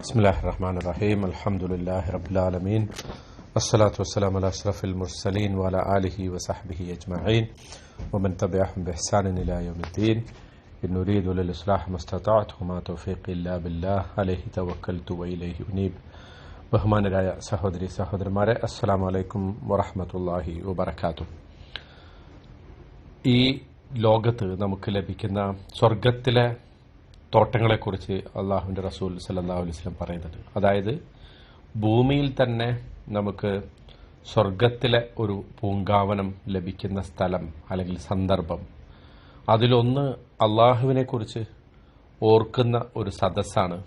بسم الله الرحمن الرحيم الحمد لله رب العالمين والصلاة والسلام على أشرف المرسلين وعلى آله وصحبه أجمعين ومن تبعهم بإحسان إلى يوم الدين إن نريد للإصلاح ما استطعت وما توفيقي إلا بالله عليه توكلت وإليه أنيب ബഹുമാനരായ സഹോദരി സഹോദരന്മാരെ അസ്സലാമു അലൈക്കും വറഹമത്തല്ലാഹി വബർക്കാത്തു ഈ ലോകത്ത് നമുക്ക് ലഭിക്കുന്ന സ്വർഗത്തിലെ തോട്ടങ്ങളെക്കുറിച്ച് അള്ളാഹുവിന്റെ റസൂൽ സല്ലല്ലാഹു അലൈഹി വസല്ലം പറയുന്നത്. അതായത് ഭൂമിയിൽ തന്നെ നമുക്ക് സ്വർഗത്തിലെ ഒരു പൂങ്കാവനം ലഭിക്കുന്ന സ്ഥലം അല്ലെങ്കിൽ സന്ദർഭം അതിലൊന്ന് അള്ളാഹുവിനെക്കുറിച്ച് ഓർക്കുന്ന ഒരു സദസ്സാണ്.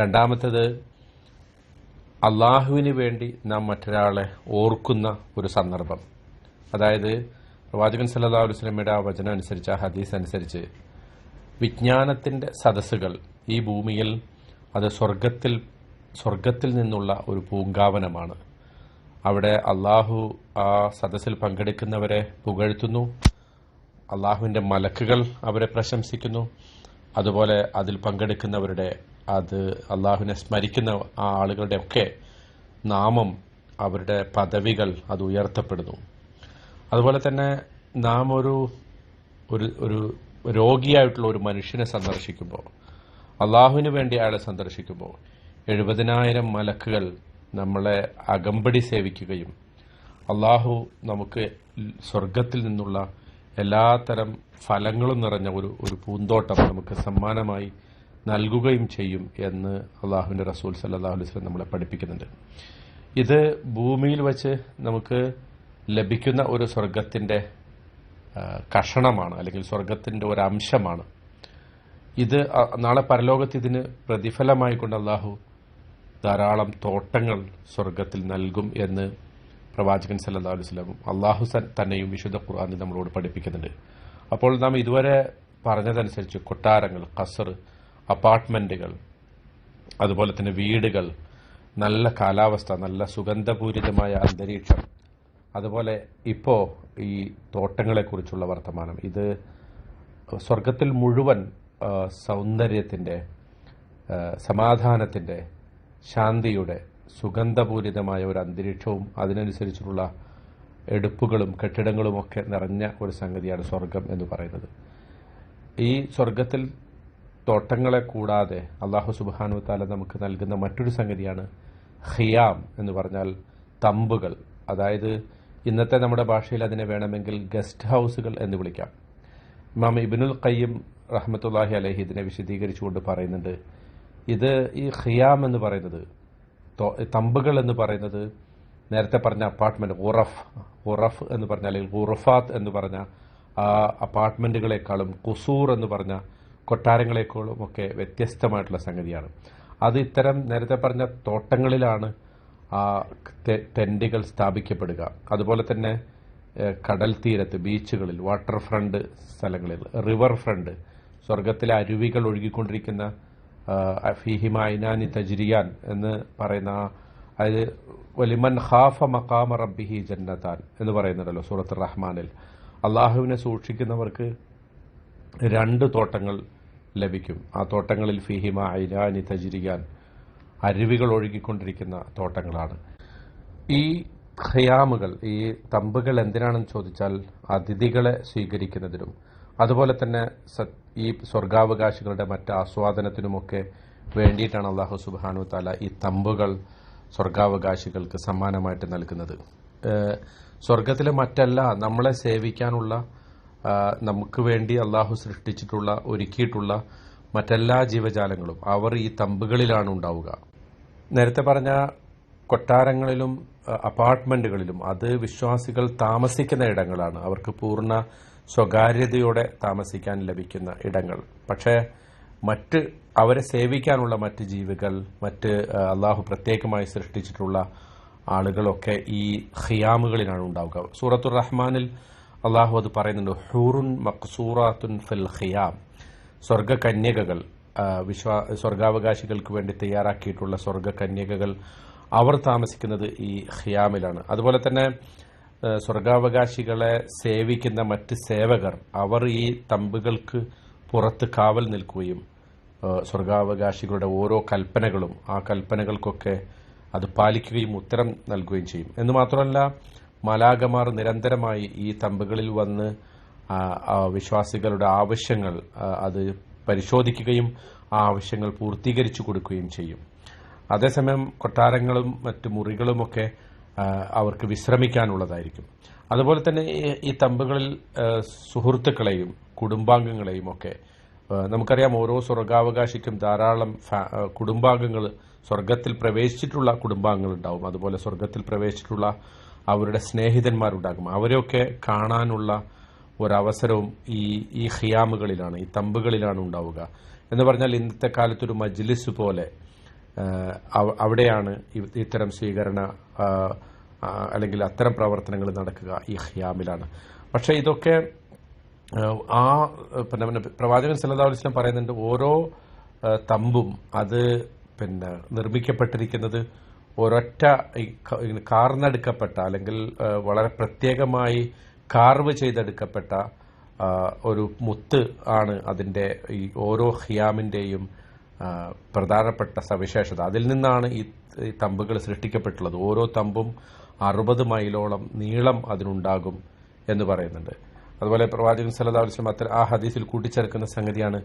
രണ്ടാമത്തേത് അള്ളാഹുവിന് വേണ്ടി നാം മറ്റൊരാളെ ഓർക്കുന്ന ഒരു സന്ദർഭം. അതായത് പ്രവാചകൻ സല്ലാ അലുസ്ലമിയുടെ ആ വചനം അനുസരിച്ച് ആ ഹദീസ് അനുസരിച്ച് വിജ്ഞാനത്തിന്റെ സദസ്സുകൾ ഈ ഭൂമിയിൽ അത് സ്വർഗത്തിൽ സ്വർഗത്തിൽ നിന്നുള്ള ഒരു പൂങ്കാവനമാണ്. അവിടെ അള്ളാഹു ആ സദസ്സിൽ പങ്കെടുക്കുന്നവരെ പുകഴ്ത്തുന്നു. അള്ളാഹുവിന്റെ മലക്കുകൾ അവരെ പ്രശംസിക്കുന്നു. അതുപോലെ അതിൽ പങ്കെടുക്കുന്നവരുടെ അത് അള്ളാഹുവിനെ സ്മരിക്കുന്ന ആ ആളുകളുടെ ഒക്കെ നാമം അവരുടെ പദവികൾ അത് ഉയർത്തപ്പെടുന്നു. അതുപോലെ തന്നെ നാം ഒരു ഒരു രോഗിയായിട്ടുള്ള ഒരു മനുഷ്യനെ സന്ദർശിക്കുമ്പോൾ അള്ളാഹുവിന് വേണ്ടി അയാളെ സന്ദർശിക്കുമ്പോൾ എഴുപതിനായിരം മലക്കുകൾ നമ്മളെ അകമ്പടി സേവിക്കുകയും അള്ളാഹു നമുക്ക് സ്വർഗത്തിൽ നിന്നുള്ള എല്ലാത്തരം ഫലങ്ങളും നിറഞ്ഞ ഒരു ഒരു പൂന്തോട്ടം നമുക്ക് സമ്മാനമായി നൽകുകയും ചെയ്യും എന്ന് അള്ളാഹുവിന്റെ റസൂൽ സല്ലാഹു അലൈഹി സ്വലം നമ്മളെ പഠിപ്പിക്കുന്നുണ്ട്. ഇത് ഭൂമിയിൽ വച്ച് നമുക്ക് ലഭിക്കുന്ന ഒരു സ്വർഗത്തിന്റെ കഷണമാണ് അല്ലെങ്കിൽ സ്വർഗത്തിന്റെ ഒരു അംശമാണ് ഇത് നാളെ പരലോകത്ത് ഇതിന് പ്രതിഫലമായിക്കൊണ്ട് അള്ളാഹു ധാരാളം തോട്ടങ്ങൾ സ്വർഗത്തിൽ നൽകും എന്ന് പ്രവാചകൻ സല്ലാ അലൈഹി സ്വലമും അള്ളാഹു തന്നെയും വിശുദ്ധ ഖുർആാനിൽ നമ്മളോട് പഠിപ്പിക്കുന്നുണ്ട്. അപ്പോൾ നാം ഇതുവരെ പറഞ്ഞതനുസരിച്ച് കൊട്ടാരങ്ങൾ കസർ അപ്പാർട്ട്മെന്റുകൾ അതുപോലെ തന്നെ വീടുകൾ നല്ല കാലാവസ്ഥ നല്ല സുഗന്ധപൂരിതമായ അന്തരീക്ഷം അതുപോലെ ഇപ്പോൾ ഈ തോട്ടങ്ങളെക്കുറിച്ചുള്ള വർത്തമാനം. ഇത് സ്വർഗത്തിൽ മുഴുവൻ സൗന്ദര്യത്തിന്റെ സമാധാനത്തിന്റെ ശാന്തിയുടെ സുഗന്ധപൂരിതമായ ഒരു അന്തരീക്ഷവും അതിനനുസരിച്ചുള്ള എടുപ്പുകളും കെട്ടിടങ്ങളും ഒക്കെ നിറഞ്ഞ ഒരു സംഗതിയാണ് സ്വർഗം എന്ന് പറയുന്നത്. ഈ സ്വർഗത്തിൽ തോട്ടങ്ങളെ കൂടാതെ അള്ളാഹു സുബാനു താല നമുക്ക് നൽകുന്ന മറ്റൊരു സംഗതിയാണ് ഹിയാം എന്ന് പറഞ്ഞാൽ തമ്പുകൾ. അതായത് ഇന്നത്തെ നമ്മുടെ ഭാഷയിൽ അതിനെ വേണമെങ്കിൽ ഗസ്റ്റ് ഹൗസുകൾ എന്ന് വിളിക്കാം. ഇമാം ഇബിനുൽ ഖയ്യം റഹ്മത്തുല്ലാഹി അലഹി ഇതിനെ വിശദീകരിച്ചുകൊണ്ട് പറയുന്നുണ്ട്. ഇത് ഈ ഖിയാം എന്ന് പറയുന്നത് തമ്പുകൾ എന്ന് പറയുന്നത് നേരത്തെ പറഞ്ഞ അപ്പാർട്ട്മെന്റ് ഉറഫ് ഉറഫ് എന്ന് പറഞ്ഞ അല്ലെങ്കിൽ ഉറഫാത്ത് എന്ന് പറഞ്ഞ ആ അപ്പാർട്ട്മെന്റുകളെക്കാളും കുസൂർ എന്ന് പറഞ്ഞ കൊട്ടാരങ്ങളെക്കാളും ഒക്കെ വ്യത്യസ്തമായിട്ടുള്ള സംഗതിയാണ്. അത് ഇത്തരം നേരത്തെ പറഞ്ഞ തോട്ടങ്ങളിലാണ് ആ ടെന്റുകൾ സ്ഥാപിക്കപ്പെടുക. അതുപോലെ തന്നെ കടൽ തീരത്ത് ബീച്ചുകളിൽ വാട്ടർ ഫ്രണ്ട് സ്ഥലങ്ങളിൽ റിവർ ഫ്രണ്ട് സ്വർഗത്തിലെ അരുവികൾ ഒഴുകിക്കൊണ്ടിരിക്കുന്ന ഫിഹിമ ഐനാനി തജ്രിയാൻ എന്ന് പറയുന്ന അതായത് വലിമൻ ഹാഫ മക്കാമ റബ്ബിഹി ജന്നതാൻ എന്ന് പറയുന്നുണ്ടല്ലോ സൂറത്ത് റഹ്മാനിൽ. അള്ളാഹുവിനെ സൂക്ഷിക്കുന്നവർക്ക് രണ്ട് തോട്ടങ്ങൾ ലഭിക്കും. ആ തോട്ടങ്ങളിൽ ഫിഹിമ ഐനാനി തജിരിയാൻ അരുവികൾ ഒഴുകിക്കൊണ്ടിരിക്കുന്ന തോട്ടങ്ങളാണ്. ഈ ഖയാമുകൾ ഈ തമ്പുകൾ എന്തിനാണെന്ന് ചോദിച്ചാൽ അതിഥികളെ സ്വീകരിക്കുന്നതിനും അതുപോലെ തന്നെ ഈ സ്വർഗാവകാശികളുടെ മറ്റ് ആസ്വാദനത്തിനുമൊക്കെ വേണ്ടിയിട്ടാണ് അള്ളാഹു സുബാനു താല ഈ തമ്പുകൾ സ്വർഗാവകാശികൾക്ക് സമ്മാനമായിട്ട് നൽകുന്നത്. സ്വർഗത്തിലെ മറ്റല്ല നമ്മളെ സേവിക്കാനുള്ള നമുക്ക് വേണ്ടി അള്ളാഹു സൃഷ്ടിച്ചിട്ടുള്ള ഒരുക്കിയിട്ടുള്ള മറ്റെല്ലാ ജീവജാലങ്ങളും അവർ ഈ തമ്പുകളിലാണ് ഉണ്ടാവുക. നേരത്തെ പറഞ്ഞ കൊട്ടാരങ്ങളിലും അപ്പാർട്ട്മെന്റുകളിലും അത് വിശ്വാസികൾ താമസിക്കുന്ന ഇടങ്ങളാണ്. അവർക്ക് പൂർണ സ്വകാര്യതയോടെ താമസിക്കാൻ ലഭിക്കുന്ന ഇടങ്ങൾ. പക്ഷേ മറ്റ് അവരെ സേവിക്കാനുള്ള മറ്റ് ജീവികൾ മറ്റ് അള്ളാഹു പ്രത്യേകമായി സൃഷ്ടിച്ചിട്ടുള്ള ആളുകളൊക്കെ ഈ ഖിയാമുകളിലാണ് ഉണ്ടാവുക. സൂറത്തുർ റഹ്മാനിൽ അള്ളാഹു അത് പറയുന്നുണ്ട് ഹൂറുൻ മക്സൂറാത്തുൻ ഫിൽ ഖിയാം. സ്വർഗ കന്യകകൾ വിശ്വാ സ്വർഗാവകാശികൾക്ക് വേണ്ടി തയ്യാറാക്കിയിട്ടുള്ള സ്വർഗകന്യകകൾ അവർ താമസിക്കുന്നത് ഈ ഖിയാമിലാണ്. അതുപോലെ തന്നെ സ്വർഗാവകാശികളെ സേവിക്കുന്ന മറ്റ് സേവകർ അവർ ഈ തമ്പുകൾക്ക് പുറത്ത് കാവൽ നിൽക്കുകയും സ്വർഗാവകാശികളുടെ ഓരോ കൽപ്പനകളും ആ കൽപ്പനകൾക്കൊക്കെ അത് പാലിക്കുകയും ഉത്തരം നൽകുകയും ചെയ്യും. എന്ന് മാത്രമല്ല മലാഗമാർ നിരന്തരമായി ഈ തമ്പുകളിൽ വന്ന് വിശ്വാസികളുടെ ആവശ്യങ്ങൾ അത് പരിശോധിക്കുകയും ആ ആവശ്യങ്ങൾ പൂർത്തീകരിച്ചു കൊടുക്കുകയും ചെയ്യും. അതേസമയം കൊട്ടാരങ്ങളും മറ്റു മുറികളുമൊക്കെ അവർക്ക് വിശ്രമിക്കാനുള്ളതായിരിക്കും. അതുപോലെ തന്നെ ഈ- തമ്പുകളിൽ സുഹൃത്തുക്കളെയും കുടുംബാംഗങ്ങളെയും ഒക്കെ നമുക്കറിയാം ഓരോ സ്വർഗാവകാശിക്കും ധാരാളം കുടുംബാംഗങ്ങൾ സ്വർഗത്തിൽ പ്രവേശിച്ചിട്ടുള്ള കുടുംബാംഗങ്ങൾ ഉണ്ടാവും അതുപോലെ സ്വർഗത്തിൽ പ്രവേശിച്ചിട്ടുള്ള അവരുടെ സ്നേഹിതന്മാരുണ്ടാകും. അവരെയൊക്കെ കാണാനുള്ള ഒരവസരവും ഈ ഈ ഖിയാമുകളിലാണ് ഈ തമ്പുകളിലാണ് ഉണ്ടാവുക. എന്ന് പറഞ്ഞാൽ ഇന്നത്തെ കാലത്തൊരു മജ്ലിസ് പോലെ അവിടെയാണ് ഇത്തരം സ്വീകരണ അല്ലെങ്കിൽ അത്തരം പ്രവർത്തനങ്ങൾ നടക്കുക ഈ ഖിയാമിലാണ്. പക്ഷേ ഇതൊക്കെ ആ പിന്നെ പ്രവാചകൻ സല്ലാസ്ലം പറയുന്നുണ്ട് ഓരോ തമ്പും അത് പിന്നെ നിർമ്മിക്കപ്പെട്ടിരിക്കുന്നത് ഒരൊറ്റ കാർന്നെടുക്കപ്പെട്ട അല്ലെങ്കിൽ വളരെ പ്രത്യേകമായി കാർവ് ചെയ്തെടുക്കപ്പെട്ട ഒരു മുത്ത് ആണ് അതിന്റെ ഈ ഓരോ ഹിയാമിന്റെയും പ്രധാനപ്പെട്ട സവിശേഷത. അതിൽ നിന്നാണ് ഈ തമ്പുകൾ സൃഷ്ടിക്കപ്പെട്ടുള്ളത്. ഓരോ തമ്പും അറുപത് മൈലോളം നീളം അതിനുണ്ടാകും എന്ന് പറയുന്നുണ്ട്. അതുപോലെ പ്രവാചകൻ വസല്ലം അത്ര ആ ഹദീസിൽ കൂട്ടിച്ചേർക്കുന്ന സംഗതിയാണ്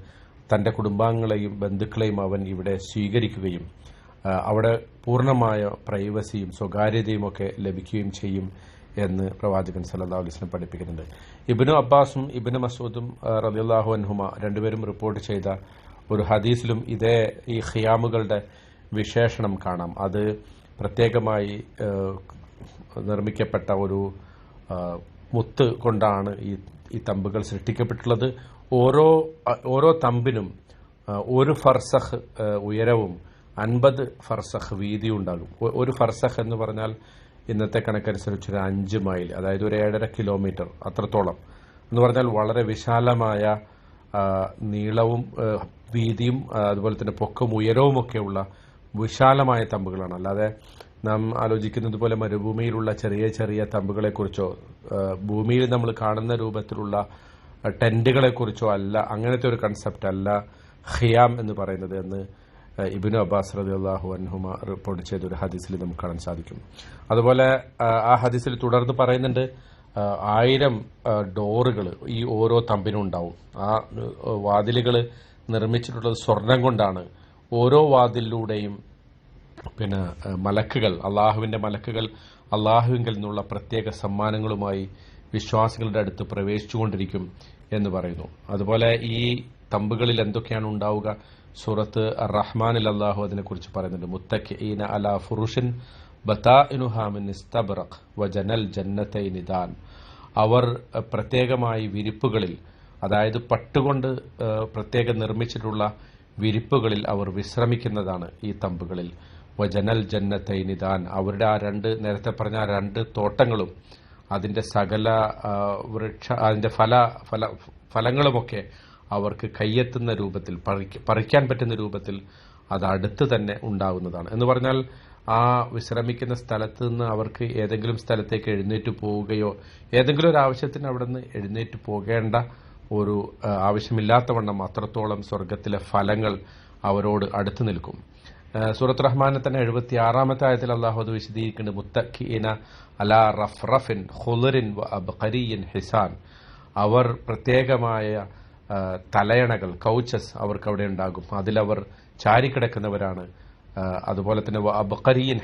തന്റെ കുടുംബാംഗങ്ങളെയും ബന്ധുക്കളെയും അവൻ ഇവിടെ സ്വീകരിക്കുകയും അവിടെ പൂർണമായ പ്രൈവസിയും സ്വകാര്യതയും ഒക്കെ ലഭിക്കുകയും ചെയ്യും എന്ന് പ്രവാചകൻ സല്ലാ അലിസ്ലം പഠിപ്പിക്കുന്നുണ്ട്. ഇബിനു അബ്ബാസും ഇബ്നു മസൂദും റബിയുല്ലാഹു അൻഹുമ രണ്ടുപേരും റിപ്പോർട്ട് ചെയ്ത ഒരു ഹദീസിലും ഇതേ ഈ ഖിയാമുകളുടെ വിശേഷണം കാണാം. അത് പ്രത്യേകമായി നിർമ്മിക്കപ്പെട്ട ഒരു മുത്ത് കൊണ്ടാണ് ഈ ഈ തമ്പുകൾ സൃഷ്ടിക്കപ്പെട്ടുള്ളത്. ഓരോ ഓരോ തമ്പിനും ഒരു ഫർസഖ് ഉയരവും അൻപത് ഫർസഖ് വീതിയും ഉണ്ടാകും ഒരു ഫർസഖ് എന്ന് പറഞ്ഞാൽ ഇന്നത്തെ കണക്കനുസരിച്ച് ഒരു അഞ്ച് മൈൽ അതായത് ഒരു ഏഴര കിലോമീറ്റർ അത്രത്തോളം. എന്ന് പറഞ്ഞാൽ വളരെ വിശാലമായ നീളവും വീതിയും അതുപോലെ തന്നെ പൊക്കവും ഉയരവും ഒക്കെയുള്ള വിശാലമായ തമ്പുകളാണ്. അല്ലാതെ നാം ആലോചിക്കുന്നത് പോലെ മരുഭൂമിയിലുള്ള ചെറിയ ചെറിയ തമ്പുകളെക്കുറിച്ചോ ഭൂമിയിൽ നമ്മൾ കാണുന്ന രൂപത്തിലുള്ള ടെന്റുകളെക്കുറിച്ചോ അല്ല അങ്ങനത്തെ ഒരു കൺസെപ്റ്റ് അല്ല ഖിയാം എന്ന് പറയുന്നത് എന്ന് ഇബ്നു അബ്ബാസ് റളിയല്ലാഹു അൻഹുമ റിപ്പോർട്ട് ചെയ്ത ഒരു ഹദീസിൽ നമുക്ക് കാണാൻ സാധിക്കും. അതുപോലെ ആ, ഹദീസിൽ തുടർന്ന് പറയുന്നുണ്ട് ആയിരം ഡോറുകൾ ഈ ഓരോ തമ്പിനും ഉണ്ടാവും. ആ വാതിലുകൾ നിർമ്മിച്ചിട്ടുള്ളത് സ്വർണം കൊണ്ടാണ്. ഓരോ വാതിലിലൂടെയും പിന്നെ മലക്കുകൾ അള്ളാഹുവിന്റെ മലക്കുകൾ അള്ളാഹുവിങ്കിൽ നിന്നുള്ള പ്രത്യേക സമ്മാനങ്ങളുമായി വിശ്വാസികളുടെ അടുത്ത് പ്രവേശിച്ചുകൊണ്ടിരിക്കും എന്ന് പറയുന്നു. അതുപോലെ ഈ തമ്പുകളിൽ എന്തൊക്കെയാണ് ഉണ്ടാവുക? സൂറത്ത് റഹ്മാനിൽ അള്ളാഹു അതിനെക്കുറിച്ച് പറയുന്നുണ്ട്. മുത്തഖീന അല ഫുറുഷിൻ ബതാഇനുഹാമിൻ ഇസ്തബ്റഖ് വജനൽ ജന്നത്തൈനിദാൻ അവർ ഏഹ്, പ്രത്യേകമായി വിരിപ്പുകളിൽ അതായത് പട്ടുകൊണ്ട് പ്രത്യേകം നിർമ്മിച്ചിട്ടുള്ള വിരിപ്പുകളിൽ അവർ വിശ്രമിക്കുന്നതാണ് ഈ തമ്പുകളിൽ. വജനൽ ജന്നത്തൈനിദാൻ അവരുടെ ആ രണ്ട് നേരത്തെ പറഞ്ഞ രണ്ട് തോട്ടങ്ങളും അതിന്റെ സകല വൃക്ഷ അതിന്റെ ഫല ഫല ഫലങ്ങളുമൊക്കെ അവർക്ക് കയ്യെത്തുന്ന രൂപത്തിൽ പറിക്കാൻ പറ്റുന്ന രൂപത്തിൽ അത് അടുത്ത് തന്നെ ഉണ്ടാകുന്നതാണ് എന്ന് പറഞ്ഞാൽ ആ വിശ്രമിക്കുന്ന സ്ഥലത്ത് നിന്ന് അവർക്ക് ഏതെങ്കിലും സ്ഥലത്തേക്ക് എഴുന്നേറ്റ് പോവുകയോ ഏതെങ്കിലും ഒരു ആവശ്യത്തിന് അവിടെ നിന്ന് എഴുന്നേറ്റ് പോകേണ്ട ഒരു ആവശ്യമില്ലാത്തവണ്ണം അത്രത്തോളം സ്വർഗത്തിലെ ഫലങ്ങൾ അവരോട് അടുത്തു നിൽക്കും. സൂറത്ത് റഹ്മാനെ തന്നെ എഴുപത്തി ആറാമത്തെ ആയത്തിൽ അള്ളാഹു അത് വിശദീകരിക്കുന്നത് മുത്തഖീന അലാ റഫ്റഫിൻ ഹുലറിൻ ഹിസാൻ. അവർ പ്രത്യേകമായ തലയണകൾ കൗച്ചസ് അവർക്ക് അവിടെ ഉണ്ടാകും. അതിലവർ ചാരിക്കിടക്കുന്നവരാണ്. അതുപോലെ തന്നെ വ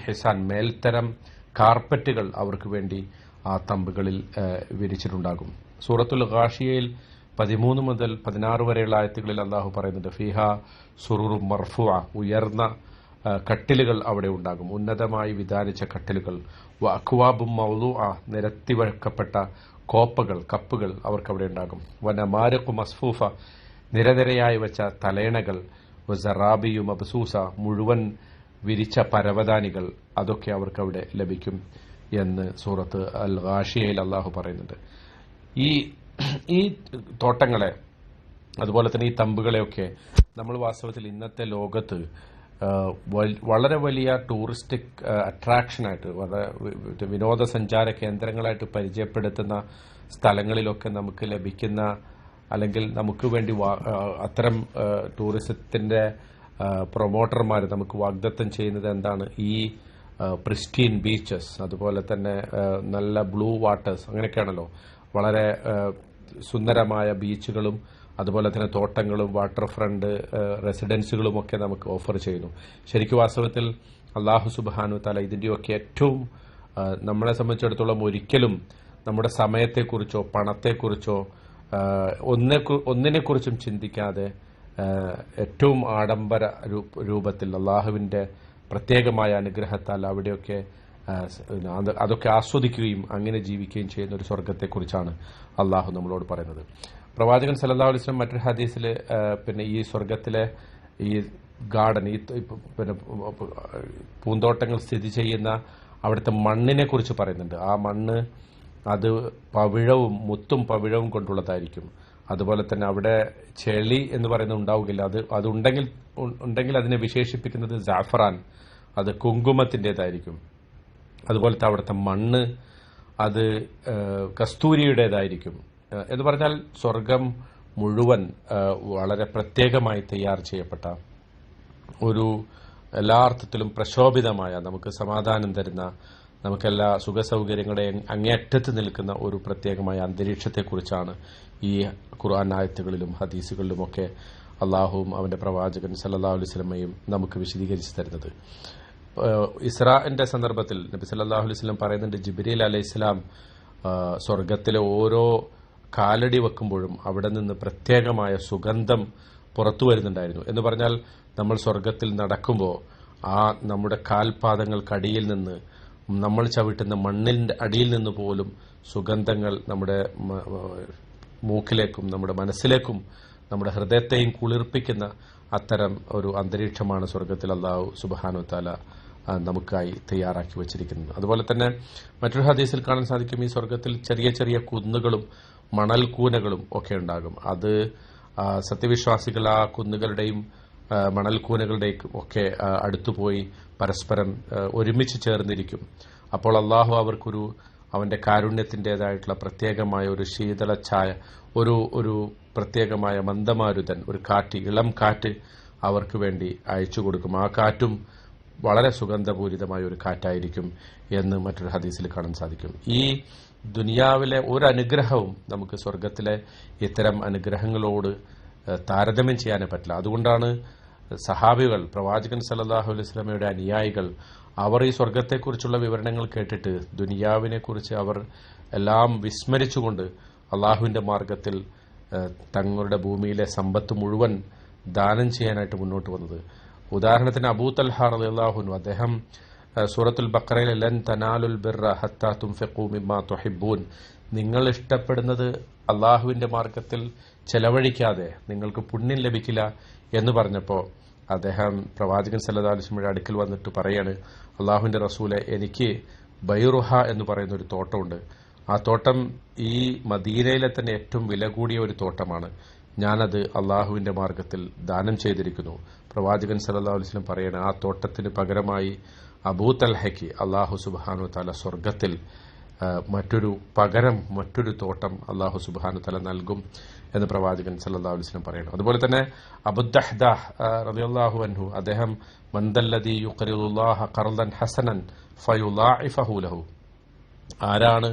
ഹെസാൻ മേൽത്തരം കാർപ്പറ്റുകൾ അവർക്ക് വേണ്ടി ആ തമ്പുകളിൽ വിരിച്ചിട്ടുണ്ടാകും. സൂറത്തുൽ ഖാഷിയയിൽ പതിമൂന്ന് മുതൽ പതിനാറ് വരെയുള്ള ആയത്തുകളിൽ അള്ളാഹു പറയുന്നുണ്ട് ഫിഹ സുറു മർഫു ഉയർന്ന കട്ടിലുകൾ അവിടെ ഉണ്ടാകും. ഉന്നതമായി വിധാനിച്ച കട്ടിലുകൾ. അഖ്വാബും മൗലു ആ നിരത്തിവെക്കപ്പെട്ട കോപ്പകൾ കപ്പുകൾ അവർക്ക് അവിടെ ഉണ്ടാകും. വന മാരക്കു മസ്ഫൂഫ നിരനിരയായി വെച്ച തലേണകൾ വസറാബിയു മബ്സൂസ മുഴുവൻ വിരിച്ച പരവതാനികൾ അതൊക്കെ അവർക്ക് അവിടെ ലഭിക്കും എന്ന് സൂറത്ത് അൽ ഗാഷിയയിൽ അള്ളാഹു പറയുന്നുണ്ട്. ഈ ഈ തോട്ടങ്ങളെ അതുപോലെ തന്നെ ഈ തമ്പുകളെയൊക്കെ നമ്മൾ വാസ്തവത്തിൽ ഇന്നത്തെ ലോകത്ത് വളരെ വലിയ ടൂറിസ്റ്റിക് അട്രാക്ഷനായിട്ട് വളരെ വിനോദസഞ്ചാര കേന്ദ്രങ്ങളായിട്ട് പരിചയപ്പെടുത്തുന്ന സ്ഥലങ്ങളിലൊക്കെ നമുക്ക് ലഭിക്കുന്ന അല്ലെങ്കിൽ നമുക്ക് വേണ്ടി അത്തരം ടൂറിസത്തിന്റെ പ്രൊമോട്ടർമാർ നമുക്ക് വാഗ്ദത്തം ചെയ്യുന്നത് എന്താണ്? ഈ പ്രിസ്റ്റീൻ ബീച്ചസ് അതുപോലെ തന്നെ നല്ല ബ്ലൂ വാട്ടേഴ്സ് അങ്ങനെയൊക്കെയാണല്ലോ. വളരെ സുന്ദരമായ ബീച്ചുകളും അതുപോലെ തന്നെ തോട്ടങ്ങളും വാട്ടർ ഫ്രണ്ട് റെസിഡൻസുകളും ഒക്കെ നമുക്ക് ഓഫർ ചെയ്യുന്നു. ശരിക്കും വാസ്തവത്തിൽ അള്ളാഹു സുബാനു തല ഇതിന്റെയൊക്കെ ഏറ്റവും നമ്മളെ സംബന്ധിച്ചിടത്തോളം ഒരിക്കലും നമ്മുടെ സമയത്തെക്കുറിച്ചോ പണത്തെക്കുറിച്ചോ ഒന്നെ ഒന്നിനെക്കുറിച്ചും ചിന്തിക്കാതെ ഏറ്റവും ആഡംബര രൂപത്തിൽ അള്ളാഹുവിന്റെ പ്രത്യേകമായ അനുഗ്രഹത്താൽ അവിടെയൊക്കെ അതൊക്കെ ആസ്വദിക്കുകയും അങ്ങനെ ജീവിക്കുകയും ചെയ്യുന്ന ഒരു സ്വർഗത്തെക്കുറിച്ചാണ് അള്ളാഹു നമ്മളോട് പറയുന്നത്. പ്രവാചകൻ സല്ലല്ലാഹു അലിസ്ലം മറ്റൊരു ഹദീസിൽ പിന്നെ ഈ സ്വർഗത്തിലെ ഈ ഗാർഡൻ ഈ പിന്നെ പൂന്തോട്ടങ്ങൾ സ്ഥിതി ചെയ്യുന്ന അവിടുത്തെ മണ്ണിനെ കുറിച്ച് പറയുന്നുണ്ട്. ആ മണ്ണ് അത് പവിഴവും മുത്തും പവിഴവും കൊണ്ടുള്ളതായിരിക്കും. അതുപോലെ തന്നെ അവിടെ ചെളി എന്ന് പറയുന്നത് ഉണ്ടാവുകയില്ല. അത് അതുണ്ടെങ്കിൽ ഉണ്ടെങ്കിൽ അതിനെ വിശേഷിപ്പിക്കുന്നത് ജാഫറാൻ. അത് കുങ്കുമത്തിന്റെതായിരിക്കും. അതുപോലത്തെ അവിടുത്തെ മണ്ണ് അത് കസ്തൂരിയുടേതായിരിക്കും. എന്ന് പറഞ്ഞാൽ സ്വർഗം മുഴുവൻ വളരെ പ്രത്യേകമായി തയ്യാർ ചെയ്യപ്പെട്ട ഒരു എല്ലാ അർത്ഥത്തിലും പ്രശോഭിതമായ നമുക്ക് സമാധാനം തരുന്ന നമുക്കെല്ലാ സുഖസൗകര്യങ്ങളുടെയും അങ്ങേയറ്റത്ത് നിൽക്കുന്ന ഒരു പ്രത്യേകമായ അന്തരീക്ഷത്തെക്കുറിച്ചാണ് ഈ ഖുർആൻ ആയത്തുകളിലും ഹദീസുകളിലുമൊക്കെ അള്ളാഹുവും അവന്റെ പ്രവാചകൻ സല്ലല്ലാഹു അലൈഹി വസല്ലമയും നമുക്ക് വിശദീകരിച്ചു തരുന്നത്. ഇസ്രാന്റെ സന്ദർഭത്തിൽ നബി സല്ലല്ലാഹു അലൈഹി പറയുന്നുണ്ട് ജിബ്രീൽ അലൈഹി സ്വർഗത്തിലെ ഓരോ കാലടി വെക്കുമ്പോഴും അവിടെ നിന്ന് പ്രത്യേകമായ സുഗന്ധം പുറത്തു വരുന്നുണ്ടായിരുന്നു. എന്ന് പറഞ്ഞാൽ നമ്മൾ സ്വർഗത്തിൽ നടക്കുമ്പോൾ ആ നമ്മുടെ കാൽപാദങ്ങൾക്കടിയിൽ നിന്ന് നമ്മൾ ചവിട്ടുന്ന മണ്ണിന്റെ അടിയിൽ നിന്ന് പോലും സുഗന്ധങ്ങൾ നമ്മുടെ മൂക്കിലേക്കും നമ്മുടെ മനസ്സിലേക്കും നമ്മുടെ ഹൃദയത്തെയും കുളിർപ്പിക്കുന്ന അത്തരം ഒരു അന്തരീക്ഷമാണ് സ്വർഗത്തിൽ അള്ളാഹു സുബാനു താല നമുക്കായി തയ്യാറാക്കി വച്ചിരിക്കുന്നത്. അതുപോലെ തന്നെ മറ്റൊരു ഹദീസിൽ കാണാൻ സാധിക്കും ഈ സ്വർഗത്തിൽ ചെറിയ ചെറിയ കുന്നുകളും മണൽ കൂനകളും ഒക്കെ ഉണ്ടാകും. അത് സത്യവിശ്വാസികൾ ആ കുന്നുകളുടെയും മണൽക്കൂനകളുടെയും ഒക്കെ അടുത്തുപോയി പരസ്പരം ഒരുമിച്ച് ചേർന്നിരിക്കും. അപ്പോൾ അള്ളാഹു അവർക്കൊരു അവന്റെ കാരുണ്യത്തിന്റെതായിട്ടുള്ള പ്രത്യേകമായ ഒരു ശീതള ഛായ ഒരു ഒരു പ്രത്യേകമായ മന്ദമാരുതൻ ഒരു കാറ്റ് ഇളം കാറ്റ് അവർക്ക് വേണ്ടി അയച്ചു കൊടുക്കും. ആ കാറ്റും വളരെ സുഗന്ധപൂരിതമായ ഒരു കാറ്റായിരിക്കും എന്ന് മറ്റൊരു ഹദീസിൽ കാണാൻ സാധിക്കും. ഈ ദുനിയാവിലെ ഒരു അനുഗ്രഹവും നമുക്ക് സ്വർഗത്തിലെ ഇത്തരം അനുഗ്രഹങ്ങളോട് താരതമ്യം ചെയ്യാനേ പറ്റില്ല. അതുകൊണ്ടാണ് സഹാബികൾ പ്രവാചകൻ സല്ലല്ലാഹു അലൈഹി വസല്ലമയുടെ അനുയായികൾ അവർ ഈ സ്വർഗത്തെക്കുറിച്ചുള്ള വിവരണങ്ങൾ കേട്ടിട്ട് ദുനിയാവിനെക്കുറിച്ച് അവർ എല്ലാം വിസ്മരിച്ചുകൊണ്ട് അള്ളാഹുവിന്റെ മാർഗത്തിൽ തങ്ങളുടെ ഭൂമിയിലെ സമ്പത്ത് മുഴുവൻ ദാനം ചെയ്യാനായിട്ട് മുന്നോട്ട് വന്നത്. ഉദാഹരണത്തിന് അബൂ തൽഹ അള്ളാഹുനു അദ്ദേഹം സൂറത്തുൽ ബക്കറയിൽ ലൻ തനാലുൽ ബിർറ ഹത്താ തുൻഫിഖൂ മിമ്മാ തുഹിബ്ബൂൻ. നിങ്ങൾ ഇഷ്ടപ്പെടുന്നത് അള്ളാഹുവിന്റെ മാർഗത്തിൽ ചെലവഴിക്കാതെ നിങ്ങൾക്ക് പുണ്യം ലഭിക്കില്ല എന്ന് പറഞ്ഞപ്പോൾ അദ്ദേഹം പ്രവാചകൻ സല്ലല്ലാഹു അലൈഹി അടുക്കൽ വന്നിട്ട് പറയാണ് അള്ളാഹുവിന്റെ റസൂലെ എനിക്ക് ബൈറുഹ എന്ന് പറയുന്ന ഒരു തോട്ടമുണ്ട്. ആ തോട്ടം ഈ മദീനയിലെ തന്നെ ഏറ്റവും വില കൂടിയ ഒരു തോട്ടമാണ്. ഞാനത് അള്ളാഹുവിന്റെ മാർഗത്തിൽ ദാനം ചെയ്തിരിക്കുന്നു. പ്രവാചകൻ സല്ലല്ലാഹു അലൈഹി വസല്ലം പറയാണ് ആ തോട്ടത്തിന് പകരമായി അബൂ തൽഹയ്ക്ക് അള്ളാഹു സുബാനു തആല സ്വർഗത്തിൽ മറ്റൊരു പകരം മറ്റൊരു തോട്ടം അള്ളാഹു സുബാനു തല നൽകും എന്ന് പ്രവാചകൻ വസല്ലം പറയുന്നു. അതുപോലെ തന്നെ അബുദ്ദഹ്ദാഹ് റളിയല്ലാഹു അൻഹു അദ്ദേഹം മന്ദല്ലദി യുഖറിദുല്ലാഹ ഖർദൻ ഹസനൻ ഫയുളാഇഫഹു ലഹു. ആരാണ്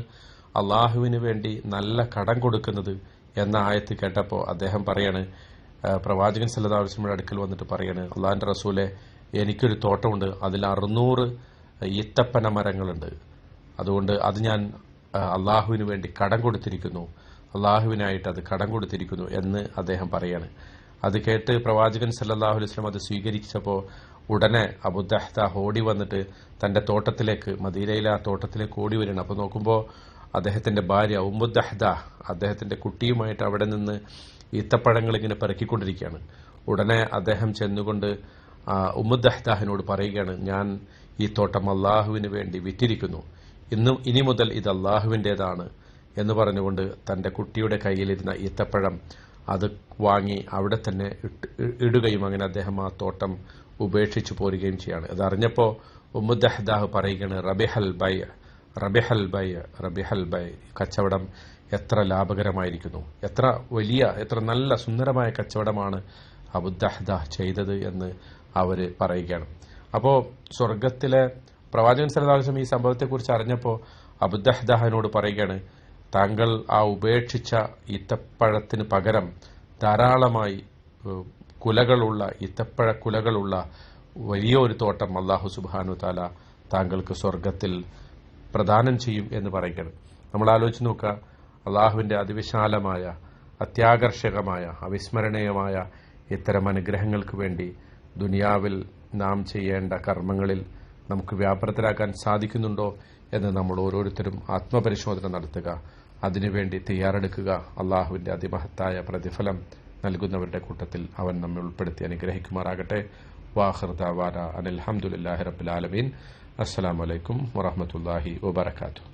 അള്ളാഹുവിന് വേണ്ടി നല്ല കടം കൊടുക്കുന്നത് എന്ന ആയത്ത് കേട്ടപ്പോൾ അദ്ദേഹം പറയാണ് പ്രവാചകൻ വസല്ലമയുടെ അടുക്കൽ വന്നിട്ട് പറയാണ് അള്ളാഹിന്റെ റസൂലെ എനിക്കൊരു തോട്ടമുണ്ട്. അതിൽ അറുന്നൂറ് ഈത്തപ്പന മരങ്ങളുണ്ട്. അതുകൊണ്ട് അത് ഞാൻ അള്ളാഹുവിന് വേണ്ടി കടം കൊടുത്തിരിക്കുന്നു. അള്ളാഹുവിനായിട്ട് അത് കടം കൊടുത്തിരിക്കുന്നു എന്ന് അദ്ദേഹം പറയാണ്. അത് കേട്ട് പ്രവാചകൻ സല്ലാഹു അലൈഹി വസല്ലം അത് സ്വീകരിച്ചപ്പോൾ ഉടനെ അബുദഹ്ത ഓടി വന്നിട്ട് തന്റെ തോട്ടത്തിലേക്ക് മദീനയിലെ ആ തോട്ടത്തിലേക്ക് ഓടി വരികയാണ്. അപ്പോൾ നോക്കുമ്പോൾ അദ്ദേഹത്തിന്റെ ഭാര്യ ഉമ്മുദഹ്ദ അദ്ദേഹത്തിന്റെ കുട്ടിയുമായിട്ട് അവിടെ നിന്ന് ഈത്തപ്പഴങ്ങൾ ഇങ്ങനെ പെറുക്കിക്കൊണ്ടിരിക്കുകയാണ്. ഉടനെ അദ്ദേഹം ചെന്നുകൊണ്ട് ആ, ഉമ്മുദ്ദഹ്ദാഹിനോട് പറയുകയാണ് ഞാൻ ഈ തോട്ടം അള്ളാഹുവിന് വേണ്ടി വിറ്റിരിക്കുന്നു. ഇന്നും ഇനി മുതൽ ഇത് അള്ളാഹുവിന്റെതാണ് എന്ന് പറഞ്ഞുകൊണ്ട് തന്റെ കുട്ടിയുടെ കയ്യിലിരുന്ന ഈത്തപ്പഴം അത് വാങ്ങി അവിടെ തന്നെ ഇടുകയും അങ്ങനെ അദ്ദേഹം ആ തോട്ടം ഉപേക്ഷിച്ചു പോരുകയും ചെയ്യാണ്. ഇതറിഞ്ഞപ്പോ ഉമ്മുദ്ദഹ്ദാഹ് പറയുകയാണ് റബിഹൽ ബൈ റബിഹൽ ബൈ റബിഹൽ ബൈ. കച്ചവടം എത്ര ലാഭകരമായിരിക്കുന്നു. എത്ര വലിയ എത്ര നല്ല സുന്ദരമായ കച്ചവടമാണ് അബുദ്ദഹ്ദാഹ് ചെയ്തത് എന്ന് അവർ പറയുകയാണ്. അപ്പോൾ സ്വർഗത്തിലെ പ്രവാചകൻ സലതാവശ്യം ഈ സംഭവത്തെക്കുറിച്ച് അറിഞ്ഞപ്പോൾ അബുദഹദാഹിനോട് പറയുകയാണ് താങ്കൾ ആ ഉപേക്ഷിച്ച ഈത്തപ്പഴത്തിന് പകരം ധാരാളമായി കുലകളുള്ള ഈത്തപ്പഴ കുലകളുള്ള വലിയ ഒരു തോട്ടം അള്ളാഹു സുബാനു താല താങ്കൾക്ക് സ്വർഗത്തിൽ പ്രദാനം ചെയ്യും എന്ന് പറയുകയാണ്. നമ്മൾ ആലോചിച്ച് നോക്കുക അള്ളാഹുവിന്റെ അതിവിശാലമായ അത്യാകർഷകമായ അവിസ്മരണീയമായ ഇത്തരം അനുഗ്രഹങ്ങൾക്ക് വേണ്ടി ദുനിയാവിൽ നാം ചെയ്യേണ്ട കർമ്മങ്ങളിൽ നമുക്ക് വ്യാപൃതരാക്കാൻ സാധിക്കുന്നുണ്ടോ എന്ന് നമ്മൾ ഓരോരുത്തരും ആത്മപരിശോധന നടത്തുക. അതിനുവേണ്ടി തയ്യാറെടുക്കുക. അള്ളാഹുവിന്റെ അതിമഹത്തായ പ്രതിഫലം നൽകുന്നവരുടെ കൂട്ടത്തിൽ അവൻ നമ്മെ ഉൾപ്പെടുത്തി അനുഗ്രഹിക്കുമാറാകട്ടെ. വാഹൃദാവാന അനിൽഹമുല്ലാഹി റബ്ബുലാലമീൻ വലൈക്കും വറഹമത്തല്ലാഹി വബർക്കാത്തു